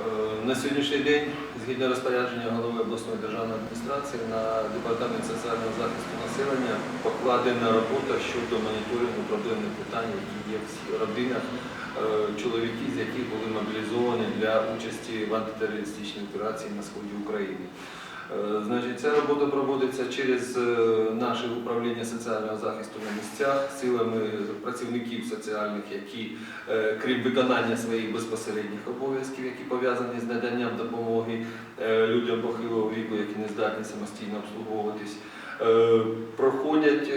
Е, На сьогоднішній день, згідно розпорядження голови обласної державної адміністрації, на департамент соціального захисту населення покладена робота щодо моніторингу проблемних питань, які є в родинах е, чоловіків, з яких були мобілізовані для участі в антитерористичній операції на сході України. Е, Значить, ця робота проводиться через е, наше управління соціального захисту на місцях, силами працівників соціальних, які, е, крім виконання своїх безпосередніх обов'язків, які пов'язані з наданням допомоги людям похилого віку, які не здатні самостійно обслуговуватись, проходять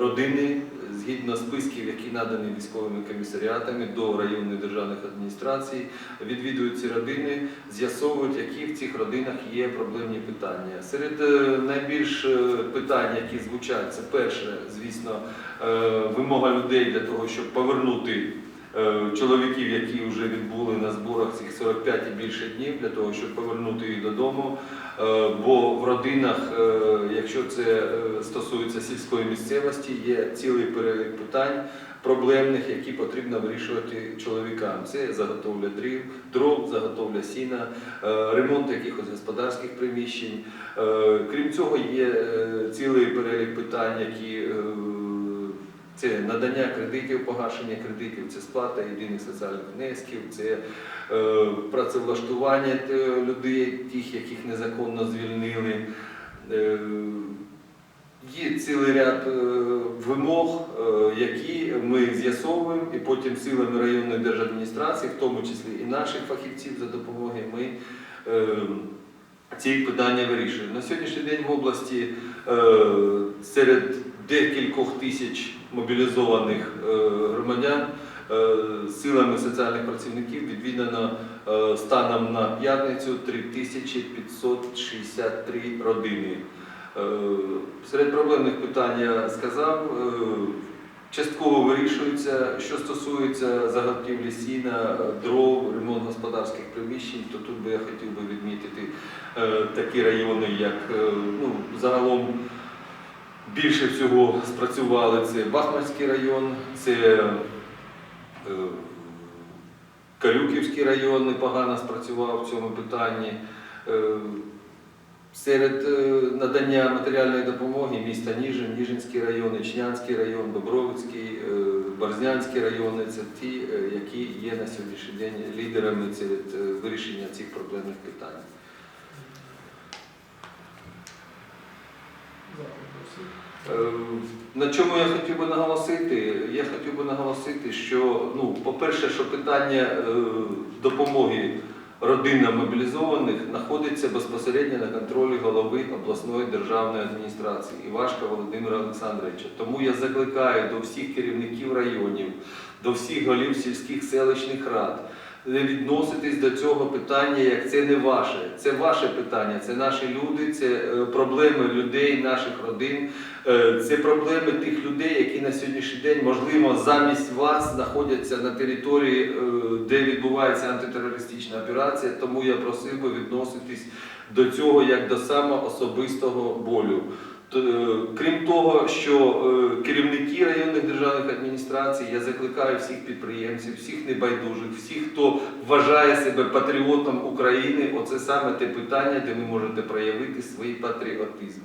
родини згідно списків, які надані військовими комісаріатами до районних державних адміністрацій, відвідують ці родини, з'ясовують, які в цих родинах є проблемні питання. Серед е, найбільш е, питань, які звучать, це перше, звісно, е, вимога людей для того, щоб повернути. Е, Чоловіків, які вже відбули на зборах цих 45 і більше днів для того, щоб повернути їх додому. Е, Бо в родинах, е, якщо це стосується сільської місцевості, є цілий перелік питань проблемних, які потрібно вирішувати чоловікам. Це заготовля дрів, дров, заготовля сіна, ремонт якихось господарських приміщень. Крім цього, є цілий перелік питань, які це надання кредитів, погашення кредитів, це сплата єдиних соціальних внесків, це е, працевлаштування е, людей, тих, яких незаконно звільнили. Е, Є цілий ряд е, вимог, е, які ми з'ясовуємо, і потім силами районної держадміністрації, в тому числі і наших фахівців за допомогою, ми ці питання вирішуємо. На сьогоднішній день в області серед декількох тисяч мобілізованих е, громадян е, силами соціальних працівників відвідано е, станом на п'ятницю 3563 родини. Серед проблемних питань я сказав. Частково вирішується, що стосується заготівлі сіна, дров, ремонт господарських приміщень, то тут би я хотів би відмітити такі райони, як ну, загалом більше всього спрацювали це Бахмацький район, це е, Калюківський район непогано спрацював в цьому питанні. Е, Серед е, надання матеріальної допомоги міста Ніжин, Ніжинський район, Ічнянський район, Бобровицький, Борзнянський райони це ті, які є на сьогоднішній день лідерами серед вирішення цих проблемних питань. Е, На чому я хотів би наголосити? Я хотів би наголосити, що, ну, по-перше, що питання е, допомоги родинам мобілізованих знаходиться безпосередньо на контролі голови обласної державної адміністрації Івашка Володимира Олександровича. Тому я закликаю до всіх керівників районів, до всіх голів сільських селищних рад відноситись до цього питання, як це не ваше. Це ваше питання, це наші люди, це е, проблеми людей, наших родин. Е, Це проблеми тих людей, які на сьогоднішній день, можливо, замість вас знаходяться на території, е, де відбувається антитерористична операція. Тому я просив би відноситись до цього як до самого особистого болю. Е, Крім того, що е, керівники районних державних адміністрацій, я закликаю всіх підприємців, всіх небайдужих, всіх, хто вважає себе патріотом України, оце саме те питання, де ви можете проявити свій патріотизм.